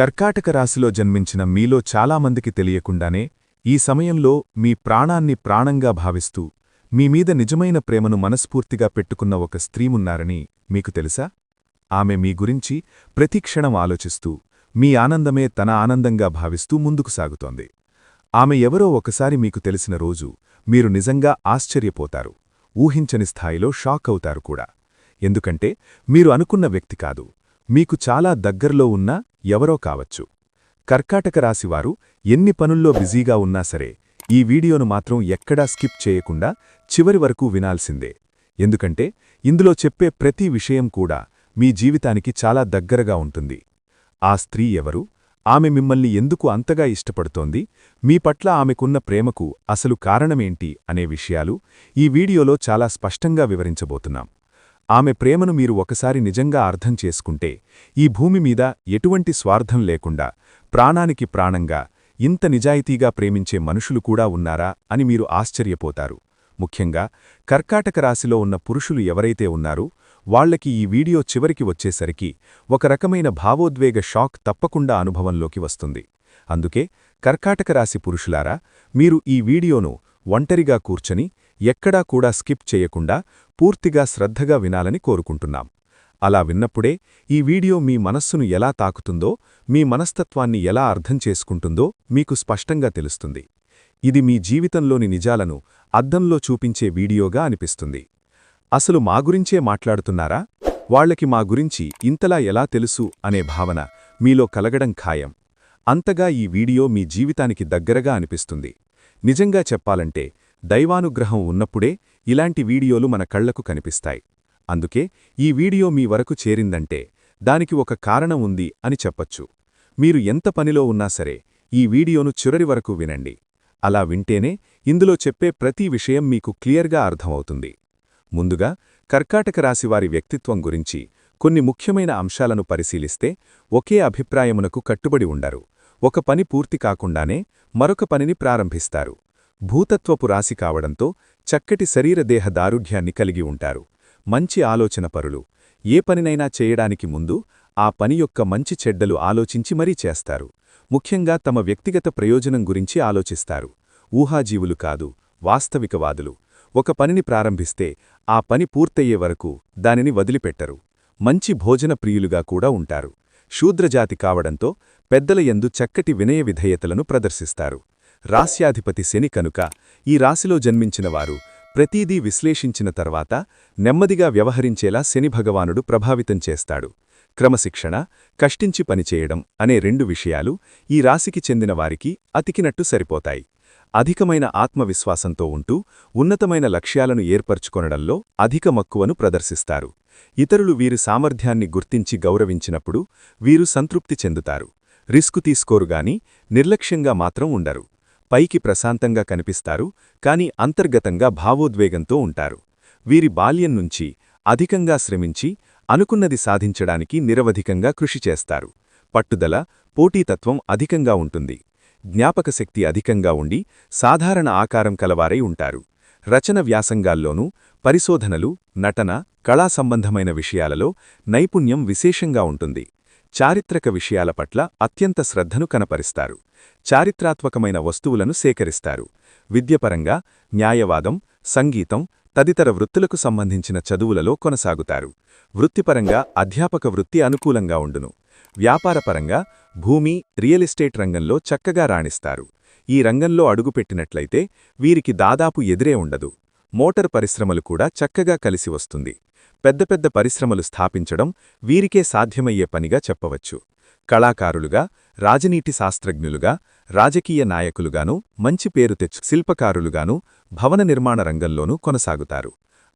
కర్కాటక రాశిలో జన్మించిన మీలో చాలామందికి తెలియకుండానే ఈ సమయంలో మీ ప్రాణాన్ని ప్రాణంగా భావిస్తూ మీ మీద నిజమైన ప్రేమను మనస్ఫూర్తిగా పెట్టుకున్న ఒక స్త్రీమున్నారని మీకు తెలుసా? ఆమె మీ గురించి ప్రతిక్షణం ఆలోచిస్తూ మీ ఆనందమే తన ఆనందంగా భావిస్తూ ముందుకు సాగుతోంది. ఆమె ఎవరో ఒకసారి మీకు తెలిసిన రోజు మీరు నిజంగా ఆశ్చర్యపోతారు ఊహించని స్థాయిలో షాక్ అవుతారు కూడా. ఎందుకంటే మీరు అనుకున్న వ్యక్తి కాదు మీకు చాలా దగ్గరలో ఉన్న ఎవరో కావచ్చు. కర్కాటక రాశివారు ఎన్ని పనుల్లో బిజీగా ఉన్నా సరే ఈ వీడియోను మాత్రం ఎక్కడా స్కిప్ చేయకుండా చివరి వరకు వినాల్సిందే. ఎందుకంటే ఇందులో చెప్పే ప్రతి విషయం కూడా మీ జీవితానికి చాలా దగ్గరగా ఉంటుంది. ఆ స్త్రీ ఎవరు? ఆమె మిమ్మల్ని ఎందుకు అంతగా ఇష్టపడుతోంది? మీ పట్ల ఆమెకున్న ప్రేమకు అసలు కారణమేంటి అనే విషయాలు ఈ వీడియోలో చాలా స్పష్టంగా వివరించబోతున్నాం. ఆమె ప్రేమను మీరు ఒకసారి నిజంగా అర్థం చేసుకుంటే ఈ భూమి మీద ఎటువంటి స్వార్థం లేకుండా ప్రాణానికి ప్రాణంగా ఇంత నిజాయితీగా ప్రేమించే మనుషులు కూడా ఉన్నారా అని మీరు ఆశ్చర్యపోతారు. ముఖ్యంగా కర్కాటక రాశిలో ఉన్న పురుషులు ఎవరైతే ఉన్నారో వాళ్ళకి ఈ వీడియో చివరికి వచ్చేసరికి ఒక రకమైన భావోద్వేగ షాక్ తప్పకుండా అనుభవంలోకి వస్తుంది. అందుకే కర్కాటక రాశి పురుషులారా మీరు ఈ వీడియోను ఒంటరిగా కూర్చొని ఎక్కడా కూడా స్కిప్ చేయకుండా పూర్తిగా శ్రద్ధగా వినాలని కోరుకుంటున్నాం. అలా విన్నప్పుడే ఈ వీడియో మీ మనస్సును ఎలా తాకుతుందో మీ మనస్తత్వాన్ని ఎలా అర్థం చేసుకుంటుందో మీకు స్పష్టంగా తెలుస్తుంది. ఇది మీ జీవితంలోని నిజాలను అద్దంలో చూపించే వీడియోగా అనిపిస్తుంది. అసలు మా గురించే మాట్లాడుతున్నారా? వాళ్ళకి మా గురించి ఇంతలా ఎలా తెలుసు అనే భావన మీలో కలగడం ఖాయం. అంతగా ఈ వీడియో మీ జీవితానికి దగ్గరగా అనిపిస్తుంది. నిజంగా చెప్పాలంటే దైవానుగ్రహం ఉన్నప్పుడే ఇలాంటి వీడియోలు మన కళ్ళకు కనిపిస్తాయి. అందుకే ఈ వీడియో మీ వరకు చేరిందంటే దానికి ఒక కారణం ఉంది అని చెప్పచ్చు. మీరు ఎంత పనిలో ఉన్నా సరే ఈ వీడియోను చివరి వరకు వినండి. అలా వింటేనే ఇందులో చెప్పే ప్రతి విషయం మీకు క్లియర్గా అర్థమవుతుంది. ముందుగా కర్కాటక రాశివారి వ్యక్తిత్వం గురించి కొన్ని ముఖ్యమైన అంశాలను పరిశీలిస్తే ఒకే అభిప్రాయమునకు కట్టుబడి ఉండరు. ఒక పని పూర్తి కాకుండానే మరొక పనిని ప్రారంభిస్తారు. భూతత్వపు రాశి కావడంతో చక్కటి శరీరదేహ దారుఢ్యాన్ని కలిగి ఉంటారు. మంచి ఆలోచన పరులు. ఏ పనినైనా చేయడానికి ముందు ఆ పని యొక్క మంచి చెడ్డలు ఆలోచించి మరీ చేస్తారు. ముఖ్యంగా తమ వ్యక్తిగత ప్రయోజనం గురించి ఆలోచిస్తారు. ఊహాజీవులు కాదు వాస్తవికవాదులు. ఒక పనిని ప్రారంభిస్తే ఆ పని పూర్తయ్యే వరకు దానిని వదిలిపెట్టరు. మంచి భోజన ప్రియులుగా కూడా ఉంటారు. శూద్రజాతి కావడంతో పెద్దల యందు చక్కటి వినయ విధేయతలను ప్రదర్శిస్తారు. రాస్యాధిపతి శని కనుక ఈ రాశిలో జన్మించినవారు ప్రతీదీ విశ్లేషించిన తర్వాత నెమ్మదిగా వ్యవహరించేలా శని భగవానుడు ప్రభావితం చేస్తాడు. క్రమశిక్షణ కష్టించి పనిచేయడం అనే రెండు విషయాలు ఈ రాశికి చెందిన వారికి అతికినట్టు సరిపోతాయి. అధికమైన ఆత్మవిశ్వాసంతో ఉంటూ ఉన్నతమైన లక్ష్యాలను ఏర్పరచుకొనడంలో అధిక మక్కువను ప్రదర్శిస్తారు. ఇతరులు వీరి సామర్థ్యాన్ని గుర్తించి గౌరవించినప్పుడు వీరు సంతృప్తి చెందుతారు. రిస్కు తీసుకోరుగాని నిర్లక్ష్యంగా మాత్రం ఉండరు. పైకి ప్రశాంతంగా కనిపిస్తారు కాని అంతర్గతంగా భావోద్వేగంతో ఉంటారు. వీరి బాల్యం నుంచి అధికంగా శ్రమించి అనుకున్నది సాధించడానికి నిరవధికంగా కృషి చేస్తారు. పట్టుదల పోటీతత్వం అధికంగా ఉంటుంది. జ్ఞాపకశక్తి అధికంగా ఉండి సాధారణ ఆకారం కలవారై ఉంటారు. రచన వ్యాసంగాల్లోనూ పరిశోధనలు నటన కళా సంబంధమైన విషయాలలో నైపుణ్యం విశేషంగా ఉంటుంది. చారిత్రక విషయాల పట్ల అత్యంత శ్రద్ధను కనపరిస్తారు. చారిత్రాత్మకమైన వస్తువులను సేకరిస్తారు. విద్యపరంగా న్యాయవాదం సంగీతం తదితర వృత్తులకు సంబంధించిన చదువులలో కొనసాగుతారు. వృత్తిపరంగా అధ్యాపక వృత్తి అనుకూలంగా ఉండును. వ్యాపారపరంగా భూమి రియల్ ఎస్టేట్ రంగంలో చక్కగా రాణిస్తారు. ఈ రంగంలో అడుగుపెట్టినట్లయితే వీరికి దాదాపు ఎదురే ఉండదు. మోటార్ పరిశ్రమలు కూడా చక్కగా కలిసి వస్తుంది. పెద్ద పెద్ద పరిశ్రమలు స్థాపించడం వీరికే సాధ్యమయ్యే పనిగా చెప్పవచ్చు. కళాకారులుగా రాజనీతి శాస్త్రజ్ఞులుగా రాజకీయ నాయకులుగాను మంచి పేరు తెచ్చు శిల్పకారులుగాను భవన నిర్మాణ రంగంలోనూ కొనసాగుతారు.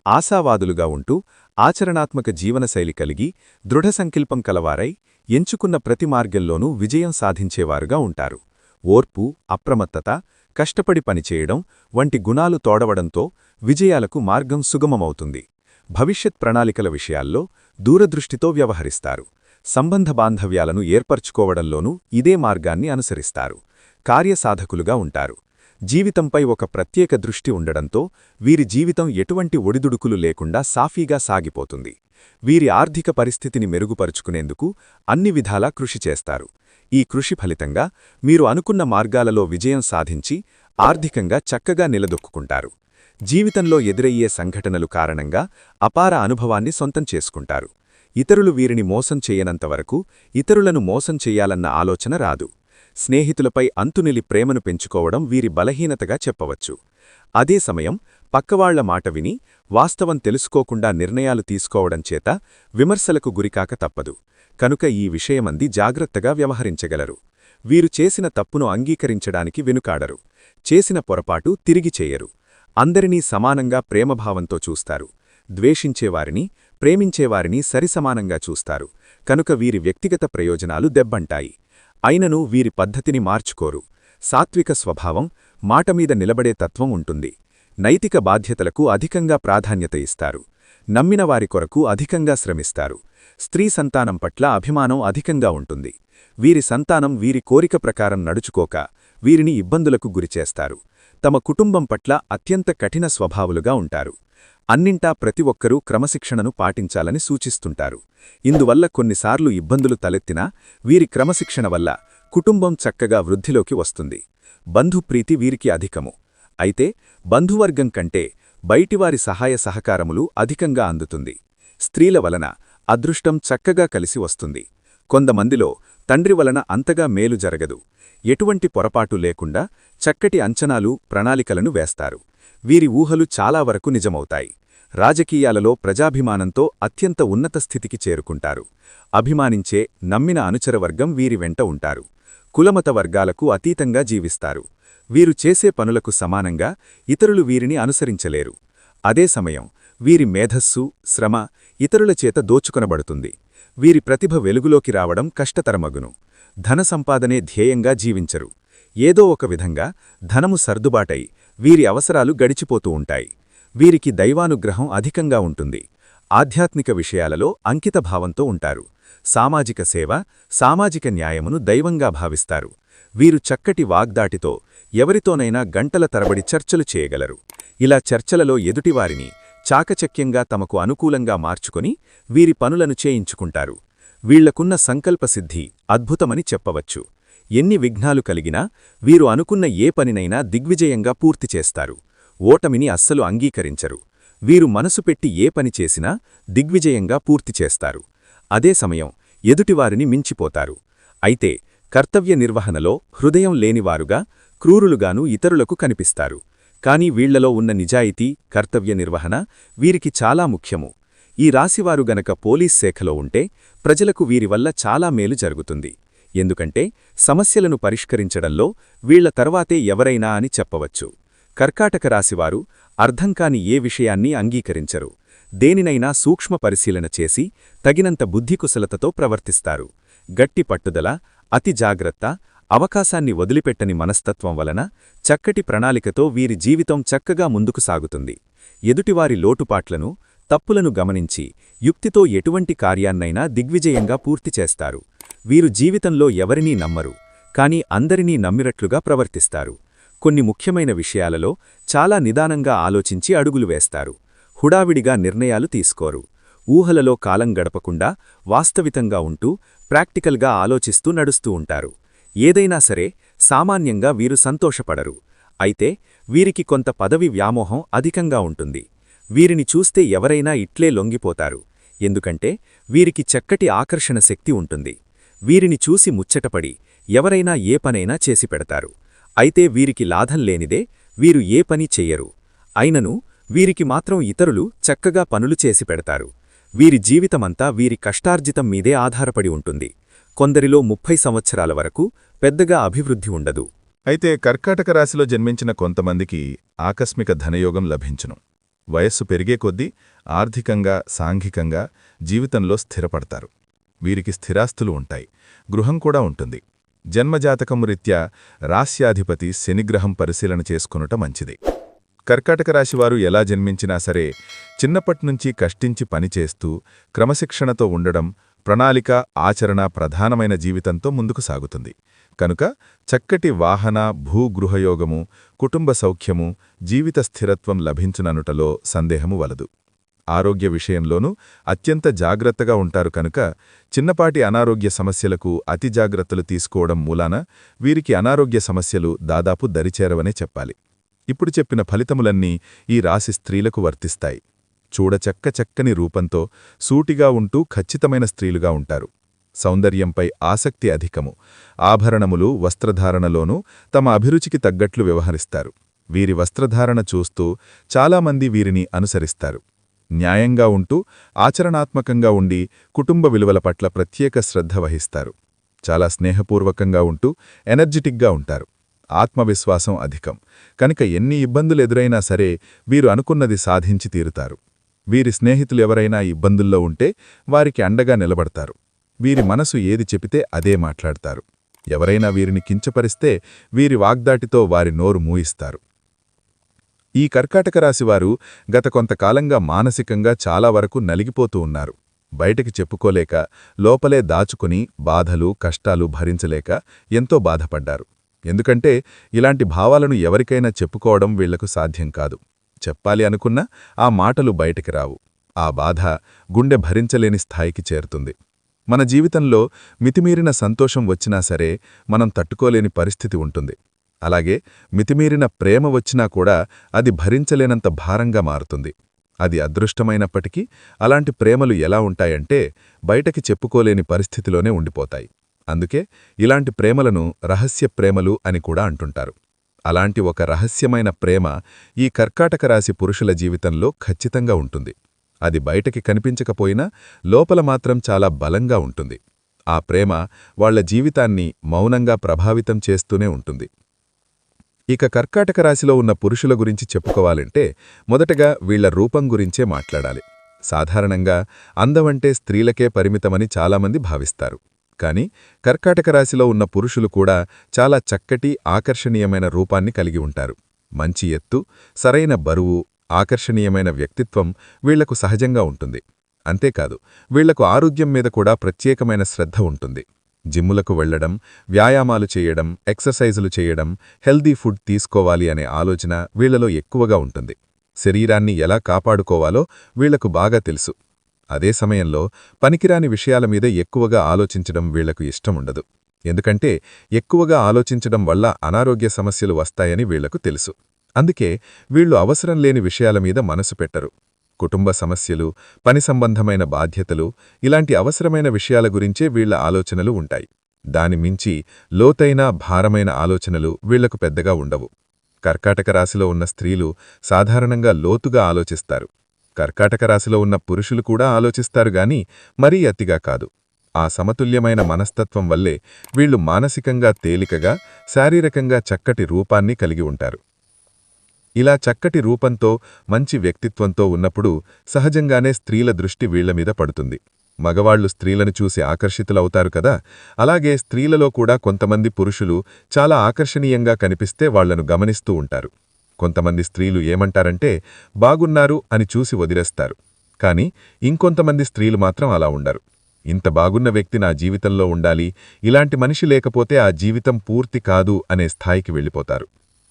ఆశావాదులుగా ఉంటూ ఆచరణాత్మక జీవనశైలి కలిగి దృఢ సంకల్పం కలవారై ఎంచుకున్న ప్రతి మార్గంలోనూ విజయం సాధించేవారుగా ఉంటారు. ఓర్పు అప్రమత్తత కష్టపడి పనిచేయడం వంటి గుణాలు తోడవడంతో విజయాలకు మార్గం సుగమమవుతుంది. భవిష్యత్ ప్రణాళికల విషయాల్లో దూరదృష్టితో వ్యవహరిస్తారు. సంబంధ బాంధవ్యాలను ఏర్పర్చుకోవడంలోనూ ఇదే మార్గాన్ని అనుసరిస్తారు. కార్యసాధకులుగా ఉంటారు. జీవితంపై ఒక ప్రత్యేక దృష్టి ఉండడంతో వీరి జీవితం ఎటువంటి ఒడిదుడుకులు లేకుండా సాఫీగా సాగిపోతుంది. వీరి ఆర్థిక పరిస్థితిని మెరుగుపరుచుకునేందుకు అన్ని విధాలా కృషి చేస్తారు. ఈ కృషి ఫలితంగా మీరు అనుకున్న మార్గాలలో విజయం సాధించి ఆర్థికంగా చక్కగా నిలదొక్కుంటారు జీవితంలో ఎదురయ్యే సంఘటనలు కారణంగా అపార అనుభవాన్ని సొంతం చేసుకుంటారు. ఇతరులు వీరిని మోసం చేయనంతవరకు ఇతరులను మోసం చెయ్యాలన్న ఆలోచన రాదు. స్నేహితులపై అంతునిలి ప్రేమను పెంచుకోవడం వీరి బలహీనతగా చెప్పవచ్చు. అదే సమయం పక్కవాళ్ళ మాట విని వాస్తవం తెలుసుకోకుండా నిర్ణయాలు తీసుకోవడం చేత విమర్శలకు గురికాక తప్పదు. కనుక ఈ విషయమంది జాగ్రత్తగా వ్యవహరించగలరు. వీరు చేసిన తప్పును అంగీకరించడానికి వెనుకాడరు. చేసిన పొరపాటు తిరిగి చేయరు. అందరినీ సమానంగా ప్రేమభావంతో చూస్తారు. ద్వేషించేవారిని ప్రేమించేవారిని సరిసమానంగా చూస్తారు. కనుక వీరి వ్యక్తిగత ప్రయోజనాలు దెబ్బంటాయి. అయినను వీరి పద్ధతిని మార్చుకోరు. సాత్విక స్వభావం మాటమీద నిలబడే తత్వం ఉంటుంది. నైతిక బాధ్యతలకు అధికంగా ప్రాధాన్యత ఇస్తారు. నమ్మిన వారి కొరకు అధికంగా శ్రమిస్తారు. స్త్రీ సంతానం పట్ల అభిమానం అధికంగా ఉంటుంది. వీరి సంతానం వీరి కోరిక ప్రకారం నడుచుకోక వీరిని ఇబ్బందులకు గురిచేస్తారు. తమ కుటుంబం పట్ల అత్యంత కఠిన స్వభావులుగా ఉంటారు. అన్నింటా ప్రతి ఒక్కరూ క్రమశిక్షణను పాటించాలని సూచిస్తుంటారు. ఇందువల్ల కొన్నిసార్లు ఇబ్బందులు తలెత్తినా వీరి క్రమశిక్షణ వల్ల కుటుంబం చక్కగా వృద్ధిలోకి వస్తుంది. బంధుప్రీతి వీరికి అధికము. అయితే బంధువర్గం కంటే బయటివారి సహాయ సహకారములు అధికంగా అందుతుంది. స్త్రీల వలన అదృష్టం చక్కగా కలిసి వస్తుంది. కొంతమందిలో తండ్రి వలన అంతగా మేలు జరగదు. ఎటువంటి పొరపాటు లేకుండా చక్కటి అంచనాలు ప్రణాళికలను వేస్తారు. వీరి ఊహలు చాలా వరకు నిజమవుతాయి. రాజకీయాలలో ప్రజాభిమానంతో అత్యంత ఉన్నత స్థితికి చేరుకుంటారు. అభిమానించే నమ్మిన అనుచరవర్గం వీరి వెంట ఉంటారు. కులమత వర్గాలకు అతీతంగా జీవిస్తారు. వీరు చేసే పనులకు సమానంగా ఇతరులు వీరిని అనుసరించలేరు. అదే సమయం వీరి మేధస్సు శ్రమ ఇతరుల చేత దోచుకొనబడుతుంది. వీరి ప్రతిభ వెలుగులోకి రావడం కష్టతరమగును. ధన సంపాదనే ధ్యేయంగా జీవించరు. ఏదో ఒక విధంగా ధనము సర్దుబాటై వీరి అవసరాలు గడిచిపోతూ ఉంటాయి. వీరికి దైవానుగ్రహం అధికంగా ఉంటుంది. ఆధ్యాత్మిక విషయాలలో అంకితభావంతో ఉంటారు. సామాజిక సేవ సామాజిక న్యాయమును దైవంగా భావిస్తారు. వీరు చక్కటి వాగ్దాటితో ఎవరితోనైనా గంటల తరబడి చర్చలు చేయగలరు. ఇలా చర్చలలో ఎదుటివారిని చాకచక్యంగా తమకు అనుకూలంగా మార్చుకొని వీరి పనులను చేయించుకుంటారు. వీళ్ళకున్న సంకల్పసిద్ధి అద్భుతమని చెప్పవచ్చు. ఎన్ని విఘ్నాలు కలిగినా వీరు అనుకున్న ఏ పనినైనా దిగ్విజయంగా పూర్తి చేస్తారు. ఓటమిని అస్సలు అంగీకరించరు. వీరు మనసు పెట్టి ఏ పని చేసినా దిగ్విజయంగా పూర్తి చేస్తారు. అదే సమయం ఎదుటివారిని మించిపోతారు. అయితే కర్తవ్య నిర్వహణలో హృదయం లేనివారుగా క్రూరులుగాను ఇతరులకు కనిపిస్తారు. కాని వీళ్ళలో ఉన్న నిజాయితీ కర్తవ్య నిర్వహణ వీరికి చాలా ముఖ్యము. ఈ రాశివారు గనక పోలీస్ శాఖలో ఉంటే ప్రజలకు వీరి వల్ల చాలా మేలు జరుగుతుంది. ఎందుకంటే సమస్యలను పరిష్కరించడంలో వీళ్ళ తర్వాతే ఎవరైనా అని చెప్పవచ్చు. కర్కాటక రాశివారు అర్థంకాని ఏ విషయాన్ని అంగీకరించరు. దేనినైనా సూక్ష్మ పరిశీలన చేసి తగినంత బుద్ధికుశలతతో ప్రవర్తిస్తారు. గట్టి పట్టుదల అతి జాగ్రత్త అవకాశాన్ని వదిలిపెట్టని మనస్తత్వం వలన చక్కటి ప్రణాళికతో వీరి జీవితం చక్కగా ముందుకు సాగుతుంది. ఎదుటివారి లోటుపాట్లను తప్పులను గమనించి యుక్తితో ఎటువంటి కార్యాన్నైనా దిగ్విజయంగా పూర్తి చేస్తారు. వీరు జీవితంలో ఎవరినీ నమ్మరు కాని అందరినీ నమ్మినట్లుగా ప్రవర్తిస్తారు. కొన్ని ముఖ్యమైన విషయాలలో చాలా నిదానంగా ఆలోచించి అడుగులు వేస్తారు. హుడావిడిగా నిర్ణయాలు తీసుకోరు. ఊహలలో కాలం గడపకుండా వాస్తవితంగా ఉంటూ ప్రాక్టికల్గా ఆలోచిస్తూ నడుస్తూ ఉంటారు. ఏదైనా సరే సామాన్యంగా వీరు సంతోషపడరు. అయితే వీరికి కొంత పదవి వ్యామోహం అధికంగా ఉంటుంది. వీరిని చూస్తే ఎవరైనా ఇట్లే లొంగిపోతారు. ఎందుకంటే వీరికి చక్కటి ఆకర్షణ శక్తి ఉంటుంది. వీరిని చూసి ముచ్చటపడి ఎవరైనా ఏ పనైనా చేసి పెడతారు. అయితే వీరికి లాభం లేనిదే వీరు ఏ పని చెయ్యరు. అయినను వీరికి మాత్రం ఇతరులు చక్కగా పనులు చేసి పెడతారు. వీరి జీవితమంతా వీరి కష్టార్జితం మీదే ఆధారపడి ఉంటుంది. కొందరిలో ముప్పై సంవత్సరాల వరకు పెద్దగా అభివృద్ధి ఉండదు. అయితే కర్కాటక రాశిలో జన్మించిన కొంతమందికి ఆకస్మిక ధనయోగం లభించును. వయస్సు పెరిగే కొద్దీ ఆర్థికంగా సాంఘికంగా జీవితంలో స్థిరపడతారు. వీరికి స్థిరాస్తులు ఉంటాయి. గృహం కూడా ఉంటుంది. జన్మజాతకం రీత్యా రాస్యాధిపతి శనిగ్రహం పరిశీలన చేసుకునుట మంచిది. కర్కాటక రాశివారు ఎలా జన్మించినా సరే చిన్నప్పట్నుంచి కష్టించి పనిచేస్తూ క్రమశిక్షణతో ఉండడం ప్రణాళిక ఆచరణ ప్రధానమైన జీవితంతో ముందుకు సాగుతుంది. కనుక చక్కటి వాహన భూగృహయోగము కుటుంబ సౌఖ్యము జీవిత స్థిరత్వం లభించుననుటలో సందేహము వలదు. ఆరోగ్య విషయంలోనూ అత్యంత జాగ్రత్తగా ఉంటారు కనుక చిన్నపాటి అనారోగ్య సమస్యలకు అతి జాగ్రత్తలు తీసుకోవడం మూలాన వీరికి అనారోగ్య సమస్యలు దాదాపు దరిచేరవనే చెప్పాలి. ఇప్పుడు చెప్పిన ఫలితములన్నీ ఈ రాశి స్త్రీలకు వర్తిస్తాయి. చూడచక్క చక్కని రూపంతో సూటిగా ఉంటూ ఖచ్చితమైన స్త్రీలుగా ఉంటారు. సౌందర్యంపై ఆసక్తి అధికము. ఆభరణములు వస్త్రధారణలోనూ తమ అభిరుచికి తగ్గట్లు వ్యవహరిస్తారు. వీరి వస్త్రధారణ చూస్తూ చాలామంది వీరిని అనుసరిస్తారు. న్యాయంగా ఉంటూ ఆచరణాత్మకంగా ఉండి కుటుంబ విలువల పట్ల ప్రత్యేక శ్రద్ధ వహిస్తారు. చాలా స్నేహపూర్వకంగా ఉంటూ ఎనర్జెటిక్గా ఉంటారు. ఆత్మవిశ్వాసం అధికం. కనుక ఎన్ని ఇబ్బందులెదురైనా సరే వీరు అనుకున్నది సాధించి తీరుతారు. వీరి స్నేహితులు ఎవరైనా ఇబ్బందుల్లో ఉంటే వారికి అండగా నిలబడతారు. వీరి మనసు ఏది చెపితే అదే మాట్లాడతారు. ఎవరైనా వీరిని కించపరిస్తే వీరి వాగ్దాటితో వారి నోరు మూయిస్తారు. ఈ కర్కాటక రాశివారు గత కొంతకాలంగా మానసికంగా చాలా వరకు నలిగిపోతూ ఉన్నారు. బయటికి చెప్పుకోలేక లోపలే దాచుకుని బాధలు కష్టాలు భరించలేక ఎంతో బాధపడ్డారు. ఎందుకంటే ఇలాంటి భావాలను ఎవరికైనా చెప్పుకోవడం వీళ్ళకు సాధ్యం కాదు. చెప్పాలి అనుకున్నా ఆ మాటలు బయటికి రావు. ఆ బాధ గుండె భరించలేని స్థాయికి చేరుతుంది. మన జీవితంలో మితిమీరిన సంతోషం వచ్చినా సరే మనం తట్టుకోలేని పరిస్థితి ఉంటుంది. అలాగే మితిమీరిన ప్రేమ వచ్చినా కూడా అది భరించలేనంత భారంగా మారుతుంది. అది అదృష్టమైనప్పటికీ అలాంటి ప్రేమలు ఎలా ఉంటాయంటే బయటకి చెప్పుకోలేని పరిస్థితిలోనే ఉండిపోతాయి. అందుకే ఇలాంటి ప్రేమలను రహస్య ప్రేమలు అని కూడా అంటుంటారు. అలాంటి ఒక రహస్యమైన ప్రేమ ఈ కర్కాటక రాశి పురుషుల జీవితంలో ఖచ్చితంగా ఉంటుంది. అది బయటకి కనిపించకపోయినా లోపల మాత్రం చాలా బలంగా ఉంటుంది. ఆ ప్రేమ వాళ్ళ జీవితాన్ని మౌనంగా ప్రభావితం చేస్తూనే ఉంటుంది. ఇక కర్కాటక రాశిలో ఉన్న పురుషుల గురించి చెప్పుకోవాలంటే మొదటగా వీళ్ళ రూపం గురించే మాట్లాడాలి. సాధారణంగా అందమంటే స్త్రీలకే పరిమితమని చాలామంది భావిస్తారు. కాని కర్కాటక రాశిలో ఉన్న పురుషులు కూడా చాలా చక్కటి ఆకర్షణీయమైన రూపాన్ని కలిగి ఉంటారు. మంచి ఎత్తు సరైన బరువు ఆకర్షణీయమైన వ్యక్తిత్వం వీళ్ళకు సహజంగా ఉంటుంది. అంతేకాదు వీళ్ళకు ఆరోగ్యం మీద కూడా ప్రత్యేకమైన శ్రద్ధ ఉంటుంది. జిమ్ములకు వెళ్ళడం వ్యాయామాలు చేయడం ఎక్సర్సైజులు చేయడం హెల్దీ ఫుడ్ తీసుకోవాలి అనే ఆలోచన వీళ్ళలో ఎక్కువగా ఉంటుంది. శరీరాన్ని ఎలా కాపాడుకోవాలో వీళ్ళకు బాగా తెలుసు. అదే సమయంలో పనికిరాని విషయాల మీద ఎక్కువగా ఆలోచించడం వీళ్ళకు ఇష్టముండదు ఎందుకంటే ఎక్కువగా ఆలోచించడం వల్ల అనారోగ్య సమస్యలు వస్తాయని వీళ్ళకు తెలుసు. అందుకే వీళ్ళు అవసరం లేని విషయాల మీద మనసు పెట్టరు. కుటుంబ సమస్యలు పని సంబంధమైన బాధ్యతలు ఇలాంటి అవసరమైన విషయాల గురించే వీళ్ళ ఆలోచనలు ఉంటాయి. దాని మించి లోతైన భారమైన ఆలోచనలు వీళ్ళకు పెద్దగా ఉండవు. కర్కాటక రాశిలో ఉన్న స్త్రీలు సాధారణంగా లోతుగా ఆలోచిస్తారు. కర్కాటక రాశిలో ఉన్న పురుషులు కూడా ఆలోచిస్తారు గాని మరీ అతిగా కాదు. ఆ సమతుల్యమైన మనస్తత్వం వల్లే వీళ్ళు మానసికంగా తేలికగా శారీరకంగా చక్కటి రూపాన్ని కలిగి ఉంటారు. ఇలా చక్కటి రూపంతో మంచి వ్యక్తిత్వంతో ఉన్నప్పుడు సహజంగానే స్త్రీల దృష్టి వీళ్ళమీద పడుతుంది. మగవాళ్ళు స్త్రీలను చూసి ఆకర్షితులవుతారు కదా? అలాగే స్త్రీలలో కూడా కొంతమంది పురుషులు చాలా ఆకర్షణీయంగా కనిపిస్తే వాళ్ళను గమనిస్తూ ఉంటారు. కొంతమంది స్త్రీలు ఏమంటారంటే బాగున్నారు అని చూసి వదిలేస్తారు. కాని ఇంకొంతమంది స్త్రీలు మాత్రం అలా ఉండరు. ఇంత బాగున్న వ్యక్తి నా జీవితంలో ఉండాలి. ఇలాంటి మనిషి లేకపోతే ఆ జీవితం పూర్తి కాదు అనే స్థాయికి వెళ్ళిపోతారు.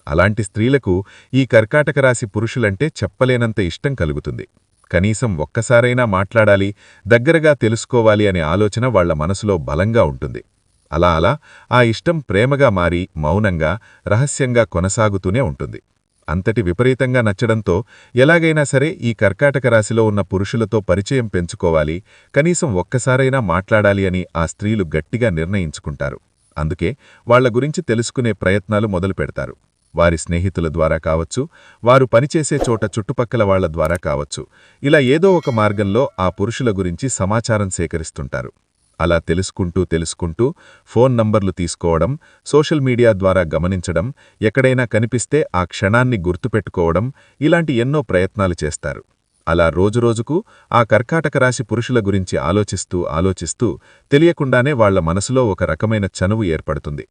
అలాంటి స్త్రీలకు ఈ కర్కాటక రాశి పురుషులంటే చెప్పలేనంత ఇష్టం కలుగుతుంది. కనీసం ఒక్కసారైనా మాట్లాడాలి దగ్గరగా తెలుసుకోవాలి అనే ఆలోచన వాళ్ళ మనసులో బలంగా ఉంటుంది. అలా అలా ఆ ఇష్టం ప్రేమగా మారి మౌనంగా రహస్యంగా కొనసాగుతూనే ఉంటుంది. అంతటి విపరీతంగా నచ్చడంతో ఎలాగైనా సరే ఈ కర్కాటక రాశిలో ఉన్న పురుషులతో పరిచయం పెంచుకోవాలి కనీసం ఒక్కసారైనా మాట్లాడాలి అని ఆ స్త్రీలు గట్టిగా నిర్ణయించుకుంటారు. అందుకే వాళ్ళ గురించి తెలుసుకునే ప్రయత్నాలు మొదలు పెడతారు వారి స్నేహితుల ద్వారా కావచ్చు వారు పనిచేసే చోట చుట్టుపక్కల వాళ్ళ ద్వారా కావచ్చు. ఇలా ఏదో ఒక మార్గంలో ఆ పురుషుల గురించి సమాచారం సేకరిస్తుంటారు. అలా తెలుసుకుంటూ తెలుసుకుంటూ ఫోన్ నంబర్లు తీసుకోవడం సోషల్ మీడియా ద్వారా గమనించడం ఎక్కడైనా కనిపిస్తే ఆ క్షణాన్ని గుర్తుపెట్టుకోవడం ఇలాంటి ఎన్నో ప్రయత్నాలు చేస్తారు. అలా రోజురోజుకు ఆ కర్కాటక రాశి పురుషుల గురించి ఆలోచిస్తూ ఆలోచిస్తూ తెలియకుండానే వాళ్ళ మనసులో ఒక రకమైన చనువు ఏర్పడుతుంది.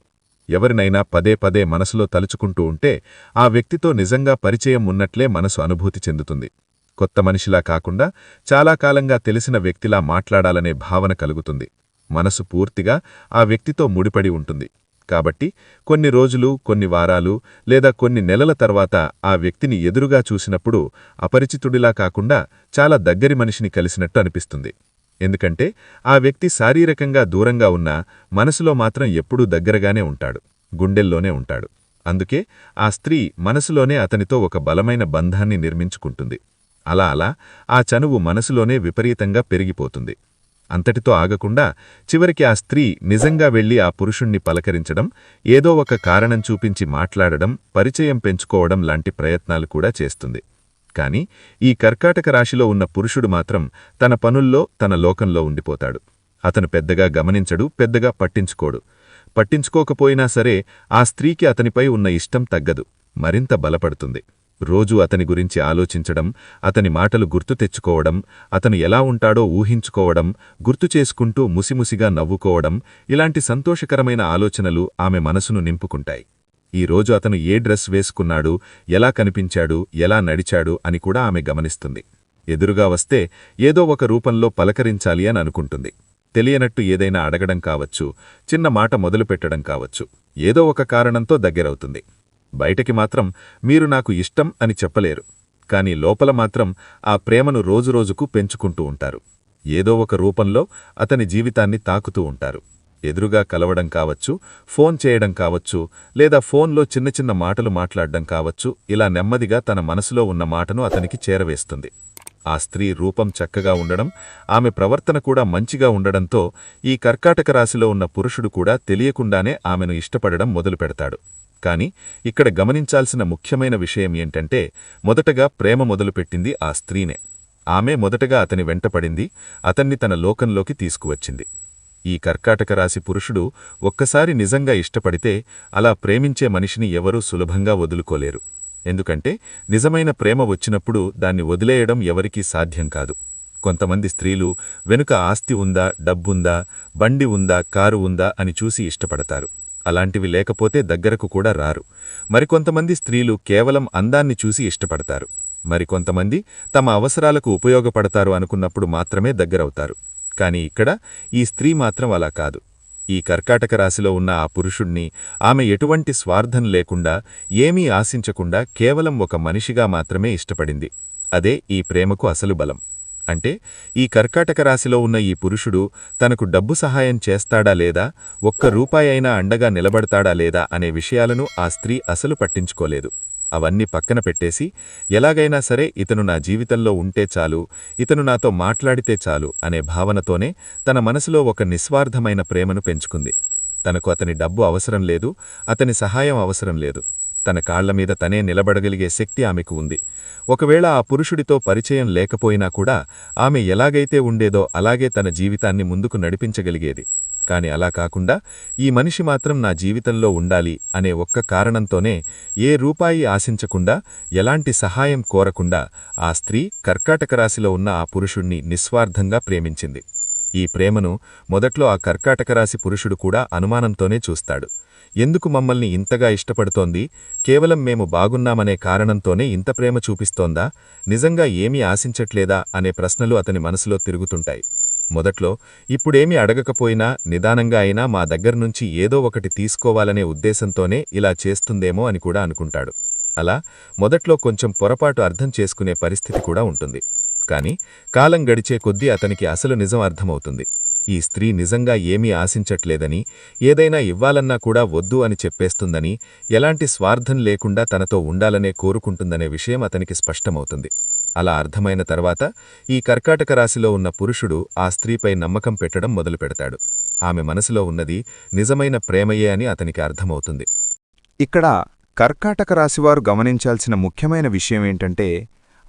ఎవరినైనా పదే పదే మనసులో తలుచుకుంటూ ఉంటే ఆ వ్యక్తితో నిజంగా పరిచయం ఉన్నట్లే మనసు అనుభూతి చెందుతుంది. కొత్త మనిషిలా కాకుండా చాలా కాలంగా తెలిసిన వ్యక్తిలా మాట్లాడాలనే భావన కలుగుతుంది. మనసు పూర్తిగా ఆ వ్యక్తితో ముడిపడి ఉంటుంది. కాబట్టి కొన్ని రోజులు కొన్ని వారాలు లేదా కొన్ని నెలల తర్వాత ఆ వ్యక్తిని ఎదురుగా చూసినప్పుడు అపరిచితుడిలా కాకుండా చాలా దగ్గరి మనిషిని కలిసినట్టు అనిపిస్తుంది. ఎందుకంటే ఆ వ్యక్తి శారీరకంగా దూరంగా ఉన్నా మనసులో మాత్రం ఎప్పుడూ దగ్గరగానే ఉంటాడు గుండెల్లోనే ఉంటాడు. అందుకే ఆ స్త్రీ మనసులోనే అతనితో ఒక బలమైన బంధాన్ని నిర్మించుకుంటుంది. అలా అలా ఆ చనువు మనసులోనే విపరీతంగా పెరిగిపోతుంది. అంతటితో ఆగకుండా చివరికి ఆ స్త్రీ నిజంగా వెళ్ళి ఆ పురుషుణ్ణి పలకరించడం ఏదో ఒక కారణం చూపించి మాట్లాడడం పరిచయం పెంచుకోవడం లాంటి ప్రయత్నాలు కూడా చేస్తుంది. కాని ఈ కర్కాటక రాశిలో ఉన్న పురుషుడు మాత్రం తన పనుల్లో తన లోకంలో ఉండిపోతాడు. అతను పెద్దగా గమనించడు పెద్దగా పట్టించుకోడు. పట్టించుకోకపోయినా సరే ఆ స్త్రీకి అతనిపై ఉన్న ఇష్టం తగ్గదు. మరింత బలపడుతుంది. రోజూ అతని గురించి ఆలోచించడం అతని మాటలు గుర్తు తెచ్చుకోవడం అతను ఎలా ఉంటాడో ఊహించుకోవడం గుర్తు చేసుకుంటూ ముసిముసిగా నవ్వుకోవడం ఇలాంటి సంతోషకరమైన ఆలోచనలు ఆమె మనసును నింపుకుంటాయి. ఈ రోజు అతను ఏ డ్రెస్ వేసుకున్నాడు ఎలా కనిపించాడు ఎలా నడిచాడు అని కూడా ఆమె గమనిస్తుంది. ఎదురుగా వస్తే ఏదో ఒక రూపంలో పలకరించాలి అని అనుకుంటుంది. తెలియనట్టు ఏదైనా అడగడం కావచ్చు చిన్న మాట మొదలుపెట్టడం కావచ్చు ఏదో ఒక కారణంతో దగ్గరవుతుంది. బయటకి మాత్రం మీరు నాకు ఇష్టం అని చెప్పలేరు. కాని లోపల మాత్రం ఆ ప్రేమను రోజురోజుకు పెంచుకుంటూ ఉంటారు. ఏదో ఒక రూపంలో అతని జీవితాన్ని తాకుతూ ఉంటారు. ఎదురుగా కలవడం కావచ్చు ఫోన్ చేయడం కావచ్చు లేదా ఫోన్లో చిన్న చిన్న మాటలు మాట్లాడడం కావచ్చు ఇలా నెమ్మదిగా తన మనసులో ఉన్న మాటను అతనికి చేరవేస్తుంది. ఆ స్త్రీ రూపం చక్కగా ఉండడం ఆమె ప్రవర్తన కూడా మంచిగా ఉండడంతో ఈ కర్కాటక రాశిలో ఉన్న పురుషుడు కూడా తెలియకుండానే ఆమెను ఇష్టపడడం మొదలుపెడతాడు కాని ఇక్కడ గమనించాల్సిన ముఖ్యమైన విషయం ఏంటంటే మొదటగా ప్రేమ మొదలుపెట్టింది ఆ స్త్రీనే. ఆమె మొదటగా అతని వెంటపడింది అతన్ని తన లోకంలోకి తీసుకువచ్చింది. ఈ కర్కాటక రాశి పురుషుడు ఒక్కసారి నిజంగా ఇష్టపడితే అలా ప్రేమించే మనిషిని ఎవరూ సులభంగా వదులుకోలేరు. ఎందుకంటే నిజమైన ప్రేమ వచ్చినప్పుడు దాన్ని వదిలేయడం ఎవరికీ సాధ్యం కాదు. కొంతమంది స్త్రీలు వెనుక ఆస్తి ఉందా డబ్బుందా బండి ఉందా కారు ఉందా అని చూసి ఇష్టపడతారు. అలాంటివి లేకపోతే దగ్గరకు కూడా రారు. మరికొంతమంది స్త్రీలు కేవలం అందాన్ని చూసి ఇష్టపడతారు. మరికొంతమంది తమ అవసరాలకు ఉపయోగపడతారు అనుకున్నప్పుడు మాత్రమే దగ్గరవుతారు. కాని ఇక్కడ ఈ స్త్రీ మాత్రం అలా కాదు. ఈ కర్కాటక రాశిలో ఉన్న ఆ పురుషుణ్ణి ఆమె ఎటువంటి స్వార్థం లేకుండా ఏమీ ఆశించకుండా కేవలం ఒక మనిషిగా మాత్రమే ఇష్టపడింది. అదే ఈ ప్రేమకు అసలు బలం. అంటే ఈ కర్కాటక రాశిలో ఉన్న ఈ పురుషుడు తనకు డబ్బు సహాయం చేస్తాడా లేదా ఒక్క రూపాయైనా అండగా నిలబడతాడా లేదా అనే విషయాలను ఆ స్త్రీ అసలు పట్టించుకోలేదు. అవన్నీ పక్కన పెట్టేసి ఎలాగైనా సరే ఇతను నా జీవితంలో ఉంటే చాలు ఇతను నాతో మాట్లాడితే చాలు అనే భావనతోనే తన మనసులో ఒక నిస్వార్థమైన ప్రేమను పెంచుకుంది. తనకు అతని డబ్బు అవసరం లేదు అతని సహాయం అవసరం లేదు. తన కాళ్ళమీద తనే నిలబడగలిగే శక్తి ఆమెకు ఉంది. ఒకవేళ ఆ పురుషుడితో పరిచయం లేకపోయినా కూడా ఆమె ఎలాగైతే ఉండేదో అలాగే తన జీవితాన్ని ముందుకు నడిపించగలిగేది. కాని అలా కాకుండా ఈ మనిషి మాత్రం నా జీవితంలో ఉండాలి అనే ఒక్క కారణంతోనే ఏ రూపాయి ఆశించకుండా ఎలాంటి సహాయం కోరకుండా ఆ స్త్రీ కర్కాటక రాశిలో ఉన్న ఆ పురుషుణ్ణి నిస్వార్థంగా ప్రేమించింది. ఈ ప్రేమను మొదట్లో ఆ కర్కాటక రాశి పురుషుడు కూడా అనుమానంతోనే చూస్తాడు. ఎందుకు మమ్మల్ని ఇంతగా ఇష్టపడుతోంది? కేవలం మేము బాగున్నామనే కారణంతోనే ఇంత ప్రేమ చూపిస్తోందా? నిజంగా ఏమీ ఆశించట్లేదా? అనే ప్రశ్నలు అతని మనసులో తిరుగుతుంటాయి. మొదట్లో ఇప్పుడేమీ అడగకపోయినా నిదానంగా అయినా మా దగ్గర్నుంచి ఏదో ఒకటి తీసుకోవాలనే ఉద్దేశంతోనే ఇలా చేస్తుందేమో అని కూడా అనుకుంటాడు. అలా మొదట్లో కొంచెం పొరపాటు అర్థం చేసుకునే పరిస్థితి కూడా ఉంటుంది. కాని కాలం గడిచే కొద్దీ అతనికి అసలు నిజం అర్థమవుతుంది. ఈ స్త్రీ నిజంగా ఏమీ ఆశించట్లేదని ఏదైనా ఇవ్వాలన్నా కూడా వద్దు అని చెప్పేస్తుందని ఎలాంటి స్వార్థం లేకుండా తనతో ఉండాలనే కోరుకుంటుందనే విషయం అతనికి స్పష్టమవుతుంది. అలా అర్థమైన తర్వాత ఈ కర్కాటక రాశిలో ఉన్న పురుషుడు ఆ స్త్రీపై నమ్మకం పెట్టడం మొదలుపెడతాడు ఆమె మనసులో ఉన్నది నిజమైన ప్రేమయే అని అతనికి అర్థమవుతుంది. ఇక్కడ కర్కాటక రాశివారు గమనించాల్సిన ముఖ్యమైన విషయమేంటంటే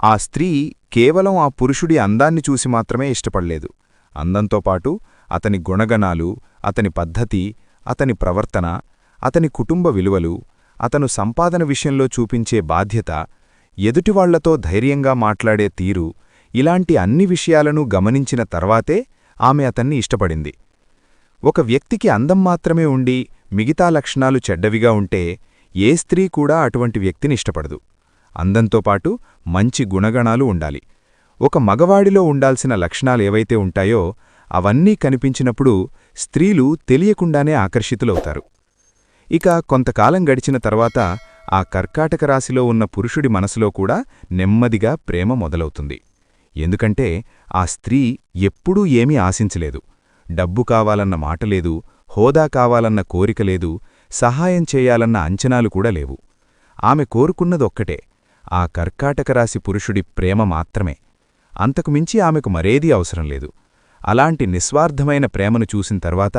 ఆ స్త్రీ కేవలం ఆ పురుషుడి అందాన్ని చూసి మాత్రమే ఇష్టపడలేదు. అందంతో పాటు అతని గుణగణాలు అతని పద్ధతి అతని ప్రవర్తన అతని కుటుంబ విలువలు అతను సంపాదన విషయంలో చూపించే బాధ్యత ఎదుటివాళ్ళతో ధైర్యంగా మాట్లాడే తీరు ఇలాంటి అన్ని విషయాలను గమనించిన తర్వాతే ఆమె అతన్ని ఇష్టపడింది. ఒక వ్యక్తికి అందం మాత్రమే ఉండి మిగతా లక్షణాలు చెడ్డవిగా ఉంటే ఏ స్త్రీ కూడా అటువంటి వ్యక్తిని ఇష్టపడదు. అందంతో పాటు మంచి గుణగణాలు ఉండాలి. ఒక మగవాడిలో ఉండాల్సిన లక్షణాలు ఏవైతే ఉంటాయో అవన్నీ కనిపించినప్పుడు స్త్రీలు తెలియకుండానే ఆకర్షితులవుతారు. ఇక కొంతకాలం గడిచిన తర్వాత ఆ కర్కాటక రాశిలో ఉన్న పురుషుడి మనసులో కూడా నెమ్మదిగా ప్రేమ మొదలవుతుంది. ఎందుకంటే ఆ స్త్రీ ఎప్పుడూ ఏమీ ఆశించలేదు. డబ్బు కావాలన్న మాట లేదు హోదా కావాలన్న కోరిక లేదు సహాయం చేయాలన్న అంచనాలు కూడా లేవు. ఆమె కోరుకున్నదొక్కటే ఆ కర్కాటక రాశి పురుషుడి ప్రేమ మాత్రమే. అంతకుమించి ఆమెకు మరేదీ అవసరం లేదు. అలాంటి నిస్వార్థమైన ప్రేమను చూసిన తర్వాత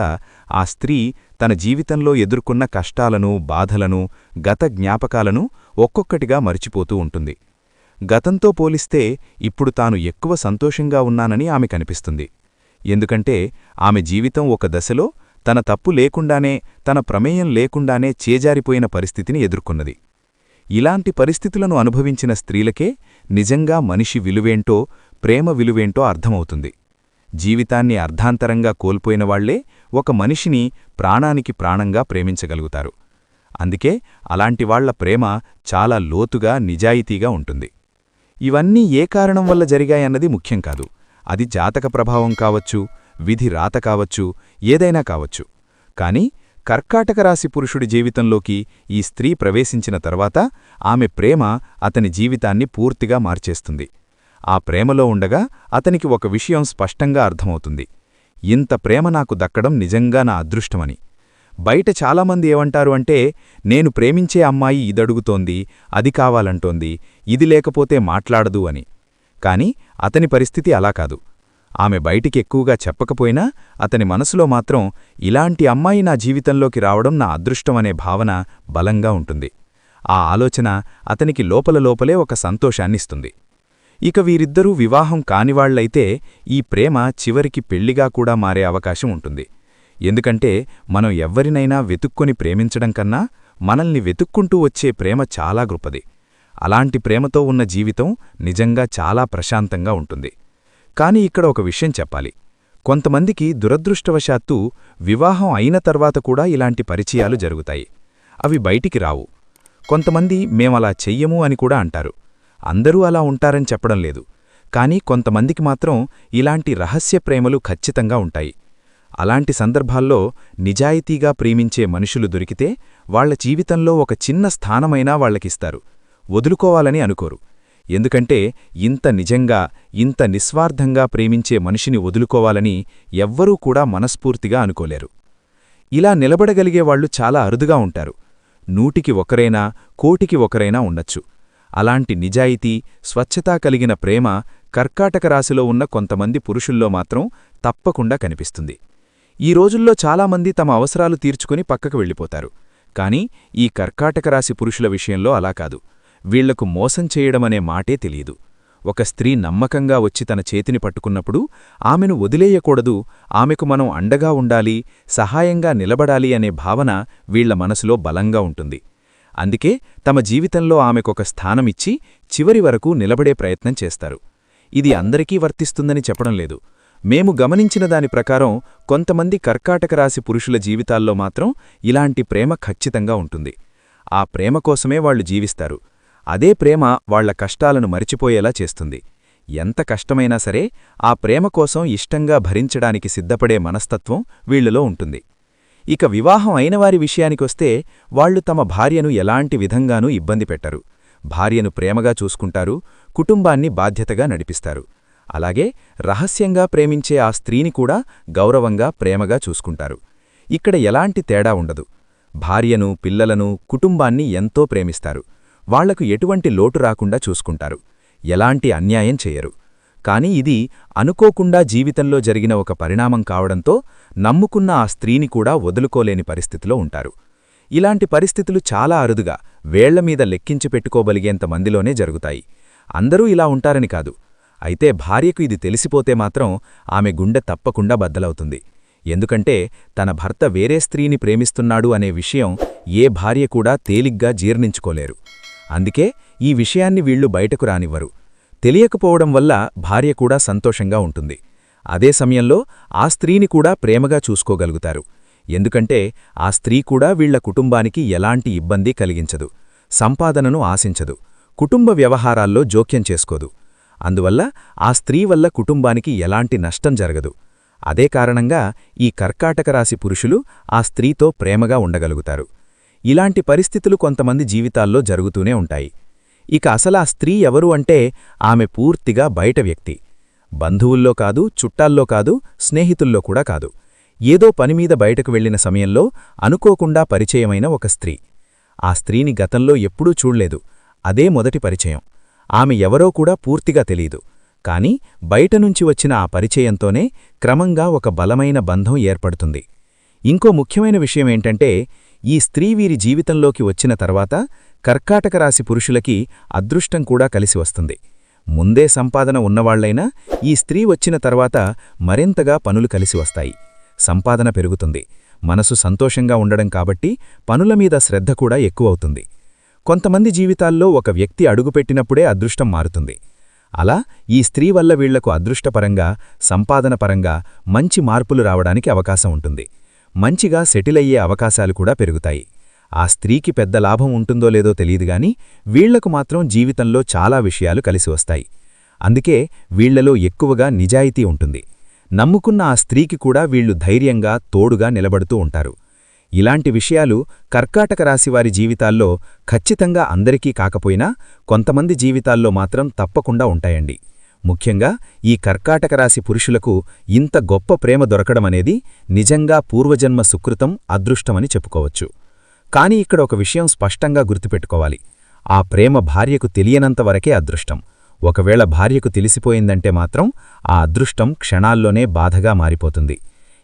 ఆ స్త్రీ తన జీవితంలో ఎదుర్కొన్న కష్టాలను బాధలను గత జ్ఞాపకాలను ఒక్కొక్కటిగా మరిచిపోతూ ఉంటుంది. గతంతో పోలిస్తే ఇప్పుడు తాను ఎక్కువ సంతోషంగా ఉన్నానని ఆమె కనిపిస్తుంది. ఎందుకంటే ఆమె జీవితం ఒక దశలో తన తప్పు లేకుండానే తన ప్రమేయం లేకుండానే చేజారిపోయిన పరిస్థితిని ఎదుర్కొన్నది. ఇలాంటి పరిస్థితులను అనుభవించిన స్త్రీలకే నిజంగా మనిషి విలువేంటో ప్రేమ విలువేంటో అర్థమవుతుంది. జీవితాన్ని అర్ధాంతరంగా కోల్పోయినవాళ్ళే ఒక మనిషిని ప్రాణానికి ప్రాణంగా ప్రేమించగలుగుతారు. అందుకే అలాంటివాళ్ళ ప్రేమ చాలా లోతుగా నిజాయితీగా ఉంటుంది. ఇవన్నీ ఏ కారణం వల్ల జరిగాయన్నది ముఖ్యం కాదు. అది జాతక ప్రభావం కావచ్చు విధి రాత కావచ్చు ఏదైనా కావచ్చు. కాని కర్కాటక రాశి పురుషుడి జీవితంలోకి ఈ స్త్రీ ప్రవేశించిన తర్వాత ఆమె ప్రేమ అతని జీవితాన్ని పూర్తిగా మార్చేస్తుంది. ఆ ప్రేమలో ఉండగా అతనికి ఒక విషయం స్పష్టంగా అర్థమవుతుంది. ఇంత ప్రేమ నాకు దక్కడం నిజంగా నా అదృష్టమని. బయట చాలామంది ఏమంటారు అంటే నేను ప్రేమించే అమ్మాయి ఇదడుగుతోంది అది కావాలంటోంది ఇది లేకపోతే మాట్లాడదు అని. కాని అతని పరిస్థితి అలా కాదు. ఆమె బయటికి ఎక్కువగా చెప్పకపోయినా అతని మనసులో మాత్రం ఇలాంటి అమ్మాయి నా జీవితంలోకి రావడం నా అదృష్టమనే భావన బలంగా ఉంటుంది. ఆ ఆలోచన అతనికి లోపల లోపలే ఒక సంతోషాన్నిస్తుంది. ఇక వీరిద్దరూ వివాహం కానివాళ్ళైతే ఈ ప్రేమ చివరికి పెళ్ళిగా కూడా మారే అవకాశం ఉంటుంది. ఎందుకంటే మనం ఎవ్వరినైనా వెతుక్కొని ప్రేమించడం కన్నా మనల్ని వెతుక్కుంటూ వచ్చే ప్రేమ చాలా గొప్పది. అలాంటి ప్రేమతో ఉన్న జీవితం నిజంగా చాలా ప్రశాంతంగా ఉంటుంది. కాని ఇక్కడ ఒక విషయం చెప్పాలి. కొంతమందికి దురదృష్టవశాత్తు వివాహం అయిన తర్వాత కూడా ఇలాంటి పరిచయాలు జరుగుతాయి. అవి బయటికి రావు. కొంతమంది మేమలా చెయ్యము అని కూడా అంటారు. అందరూ అలా ఉంటారని చెప్పడం లేదు. కానీ కొంతమందికి మాత్రం ఇలాంటి రహస్య ప్రేమలు ఖచ్చితంగా ఉంటాయి. అలాంటి సందర్భాల్లో నిజాయితీగా ప్రేమించే మనుషులు దొరికితే వాళ్ళ జీవితంలో ఒక చిన్న స్థానమైనా వాళ్ళకిస్తారు వదులుకోవాలని అనుకోరు. ఎందుకంటే ఇంత నిజంగా ఇంత నిస్వార్థంగా ప్రేమించే మనిషిని వదులుకోవాలని ఎవ్వరూ కూడా మనస్ఫూర్తిగా అనుకోలేరు. ఇలా నిలబడగలిగేవాళ్ళు చాలా అరుదుగా ఉంటారు. నూటికి ఒకరైనా కోటికి ఒకరైనా ఉండొచ్చు. అలాంటి నిజాయితీ స్వచ్ఛతా కలిగిన ప్రేమ కర్కాటక రాశిలో ఉన్న కొంతమంది పురుషుల్లో మాత్రం తప్పకుండా కనిపిస్తుంది. ఈ రోజుల్లో చాలామంది తమ అవసరాలు తీర్చుకుని పక్కకు వెళ్ళిపోతారు. కాని ఈ కర్కాటక రాశి పురుషుల విషయంలో అలా కాదు. వీళ్ళకు మోసం చేయడమనే మాటే తెలియదు. ఒక స్త్రీ నమ్మకంగా వచ్చి తన చేతిని పట్టుకున్నప్పుడు ఆమెను వదిలేయకూడదు ఆమెకు మనం అండగా ఉండాలి సహాయంగా నిలబడాలి అనే భావన వీళ్ళ మనసులో బలంగా ఉంటుంది. అందుకే తమ జీవితంలో ఆమెకొక స్థానమిచ్చి చివరి వరకు నిలబడే ప్రయత్నం చేస్తారు. ఇది అందరికీ వర్తిస్తుందని చెప్పడం లేదు. మేము గమనించిన దాని ప్రకారం కొంతమంది కర్కాటక రాశి పురుషుల జీవితాల్లో మాత్రం ఇలాంటి ప్రేమ ఖచ్చితంగా ఉంటుంది. ఆ ప్రేమ కోసమే వాళ్ళు జీవిస్తారు. అదే ప్రేమ వాళ్ళ కష్టాలను మరిచిపోయేలా చేస్తుంది. ఎంత కష్టమైనా సరే ఆ ప్రేమ కోసం ఇష్టంగా భరించడానికి సిద్ధపడే మనస్తత్వం వీళ్ళలో ఉంటుంది. ఇక వివాహం అయినవారి విషయానికొస్తే వాళ్ళు తమ భార్యను ఎలాంటి విధంగానూ ఇబ్బంది పెట్టరు. భార్యను ప్రేమగా చూసుకుంటారు కుటుంబాన్ని బాధ్యతగా నడిపిస్తారు. అలాగే రహస్యంగా ప్రేమించే ఆ స్త్రీని కూడా గౌరవంగా ప్రేమగా చూసుకుంటారు. ఇక్కడ ఎలాంటి తేడా ఉండదు. భార్యను పిల్లలను కుటుంబాన్ని ఎంతో ప్రేమిస్తారు. వాళ్ళకు ఎటువంటి లోటు రాకుండా చూసుకుంటారు. ఎలాంటి అన్యాయం చేయరు. కాని ఇది అనుకోకుండా జీవితంలో జరిగిన ఒక పరిణామం కావడంతో నమ్ముకున్న ఆ స్త్రీని కూడా వదులుకోలేని పరిస్థితిలో ఉంటారు. ఇలాంటి పరిస్థితులు చాలా అరుదుగా వేళ్ళమీద లెక్కించి పెట్టుకోబలిగేంత మందిలోనే జరుగుతాయి. అందరూ ఇలా ఉంటారని కాదు. అయితే భార్యకు ఇది తెలిసిపోతే మాత్రం ఆమె గుండె తప్పకుండా బద్దలవుతుంది. ఎందుకంటే తన భర్త వేరే స్త్రీని ప్రేమిస్తున్నాడు అనే విషయం ఏ భార్య కూడా తేలిగ్గా జీర్ణించుకోలేరు. అందుకే ఈ విషయాన్ని వీళ్ళు బయటకు రానివ్వరు. తెలియకపోవడం వల్ల భార్య కూడా సంతోషంగా ఉంటుంది. అదే సమయంలో ఆ స్త్రీని కూడా ప్రేమగా చూసుకోగలుగుతారు. ఎందుకంటే ఆ స్త్రీ కూడా వీళ్ళ కుటుంబానికి ఎలాంటి ఇబ్బంది కలిగించదు సంపాదనను ఆశించదు కుటుంబ వ్యవహారాల్లో జోక్యం చేసుకోదు. అందువల్ల ఆ స్త్రీ వల్ల కుటుంబానికి ఎలాంటి నష్టం జరగదు. అదే కారణంగా ఈ కర్కాటక రాశి పురుషులు ఆ స్త్రీతో ప్రేమగా ఉండగలుగుతారు. ఇలాంటి పరిస్థితులు కొంతమంది జీవితాల్లో జరుగుతూనే ఉంటాయి. ఇక అసలా స్త్రీ ఎవరు అంటే ఆమె పూర్తిగా బయట వ్యక్తి. బంధువుల్లో కాదు చుట్టాల్లో కాదు స్నేహితుల్లో కూడా కాదు. ఏదో పనిమీద బయటకు వెళ్ళిన సమయంలో అనుకోకుండా పరిచయమైన ఒక స్త్రీ. ఆ స్త్రీని గతంలో ఎప్పుడూ చూడలేదు. అదే మొదటి పరిచయం. ఆమె ఎవరో కూడా పూర్తిగా తెలీదు. కాని బయటనుంచి వచ్చిన ఆ పరిచయంతోనే క్రమంగా ఒక బలమైన బంధం ఏర్పడుతుంది. ఇంకో ముఖ్యమైన విషయమేంటంటే ఈ స్త్రీ వీరి జీవితంలోకి వచ్చిన తర్వాత కర్కాటక రాశి పురుషులకి అదృష్టం కూడా కలిసి వస్తుంది. ముందే సంపాదన ఉన్నవాళ్ళైనా ఈ స్త్రీ వచ్చిన తర్వాత మరింతగా పనులు కలిసి వస్తాయి. సంపాదన పెరుగుతుంది. మనసు సంతోషంగా ఉండడం కాబట్టి పనుల మీద శ్రద్ధ కూడా ఎక్కువవుతుంది. కొంతమంది జీవితాల్లో ఒక వ్యక్తి అడుగుపెట్టినప్పుడే అదృష్టం మారుతుంది. అలా ఈ స్త్రీ వల్ల వీళ్ళకు అదృష్టపరంగా సంపాదనపరంగా మంచి మార్పులు రావడానికి అవకాశం ఉంటుంది. మంచిగా సెటిల్ అయ్యే అవకాశాలు కూడా పెరుగుతాయి. ఆ స్త్రీకి పెద్ద లాభం ఉంటుందో లేదో తెలియదుగాని వీళ్ళకు మాత్రం జీవితంలో చాలా విషయాలు కలిసి వస్తాయి. అందుకే వీళ్ళలో ఎక్కువగా నిజాయితీ ఉంటుంది. నమ్ముకున్న ఆ స్త్రీకి కూడా వీళ్ళు ధైర్యంగా తోడుగా నిలబడుతూ ఉంటారు. ఇలాంటి విషయాలు కర్కాటక రాశివారి జీవితాల్లో ఖచ్చితంగా అందరికీ కాకపోయినా కొంతమంది జీవితాల్లో మాత్రం తప్పకుండా ఉంటాయండి. ముఖ్యంగా ఈ కర్కాటక రాశి పురుషులకు ఇంత గొప్ప ప్రేమ దొరకడమనేది నిజంగా పూర్వజన్మ సుకృతం అదృష్టమని చెప్పుకోవచ్చు. కాని ఇక్కడ ఒక విషయం స్పష్టంగా గుర్తుపెట్టుకోవాలి. ఆ ప్రేమ భార్యకు తెలియనంతవరకే అదృష్టం. ఒకవేళ భార్యకు తెలిసిపోయిందంటే మాత్రం ఆ అదృష్టం క్షణాల్లోనే బాధగా మారిపోతుంది.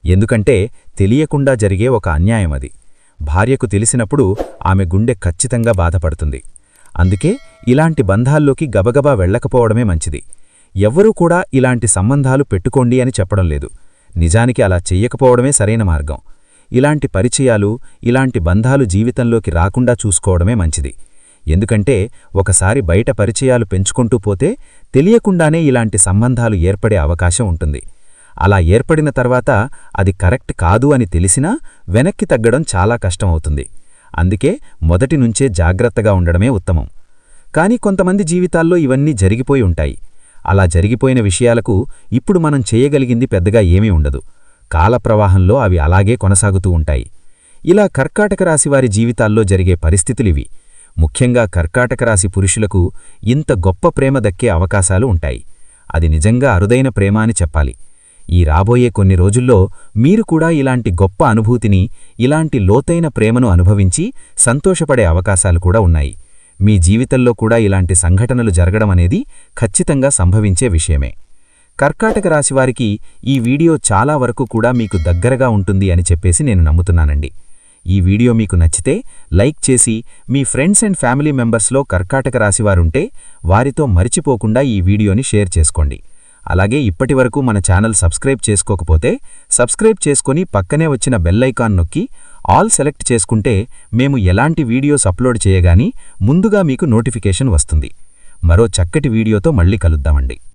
ఎందుకంటే తెలియకుండా జరిగే ఒక అన్యాయం అది. భార్యకు తెలిసినప్పుడు ఆమె గుండె ఖచ్చితంగా బాధపడుతుంది. అందుకే ఇలాంటి బంధాల్లోకి గబగబా వెళ్ళకపోవడమే మంచిది. ఎవ్వరూ కూడా ఇలాంటి సంబంధాలు పెట్టుకోండి అని చెప్పడం లేదు. నిజానికి అలా చెయ్యకపోవడమే సరైన మార్గం. ఇలాంటి పరిచయాలు ఇలాంటి బంధాలు జీవితంలోకి రాకుండా చూసుకోవడమే మంచిది. ఎందుకంటే ఒకసారి బయట పరిచయాలు పెంచుకుంటూ పోతే తెలియకుండానే ఇలాంటి సంబంధాలు ఏర్పడే అవకాశం ఉంటుంది. అలా ఏర్పడిన తర్వాత అది కరెక్ట్ కాదు అని తెలిసినా వెనక్కి తగ్గడం చాలా కష్టమవుతుంది. అందుకే మొదటి నుంచే జాగ్రత్తగా ఉండడమే ఉత్తమం. కానీ కొంతమంది జీవితాల్లో ఇవన్నీ జరిగిపోయి ఉంటాయి. అలా జరిగిపోయిన విషయాలకు ఇప్పుడు మనం చేయగలిగింది పెద్దగా ఏమీ ఉండదు. కాలప్రవాహంలో అవి అలాగే కొనసాగుతూ ఉంటాయి. ఇలా కర్కాటక రాశివారి జీవితాల్లో జరిగే పరిస్థితులివి. ముఖ్యంగా కర్కాటక రాశి పురుషులకు ఇంత గొప్ప ప్రేమ దక్కే అవకాశాలు ఉంటాయి. అది నిజంగా అరుదైన ప్రేమ అని చెప్పాలి. ఈ రాబోయే కొన్ని రోజుల్లో మీరు కూడా ఇలాంటి గొప్ప అనుభూతిని ఇలాంటి లోతైన ప్రేమను అనుభవించి సంతోషపడే అవకాశాలు కూడా ఉన్నాయి. మీ జీవితంలో కూడా ఇలాంటి సంఘటనలు జరగడమనేది ఖచ్చితంగా సంభవించే విషయమే. కర్కాటక రాశివారికి ఈ వీడియో చాలా వరకు కూడా మీకు దగ్గరగా ఉంటుంది అని చెప్పేసి నేను నమ్ముతున్నానండి. ఈ వీడియో మీకు నచ్చితే లైక్ చేసి మీ ఫ్రెండ్స్ అండ్ ఫ్యామిలీ మెంబర్స్లో కర్కాటక రాశివారుంటే వారితో మరిచిపోకుండా ఈ వీడియోని షేర్ చేసుకోండి. అలాగే ఇప్పటివరకు మన ఛానల్ సబ్స్క్రైబ్ చేసుకోకపోతే సబ్స్క్రైబ్ చేసుకుని పక్కనే వచ్చిన బెల్లైకాన్ నొక్కి ఆల్ సెలెక్ట్ చేసుకుంటే మేము ఎలాంటి వీడియోస్ అప్లోడ్ చేయగాని ముందుగా మీకు నోటిఫికేషన్ వస్తుంది. మరో చక్కటి వీడియోతో మళ్ళీ కలుద్దామండి.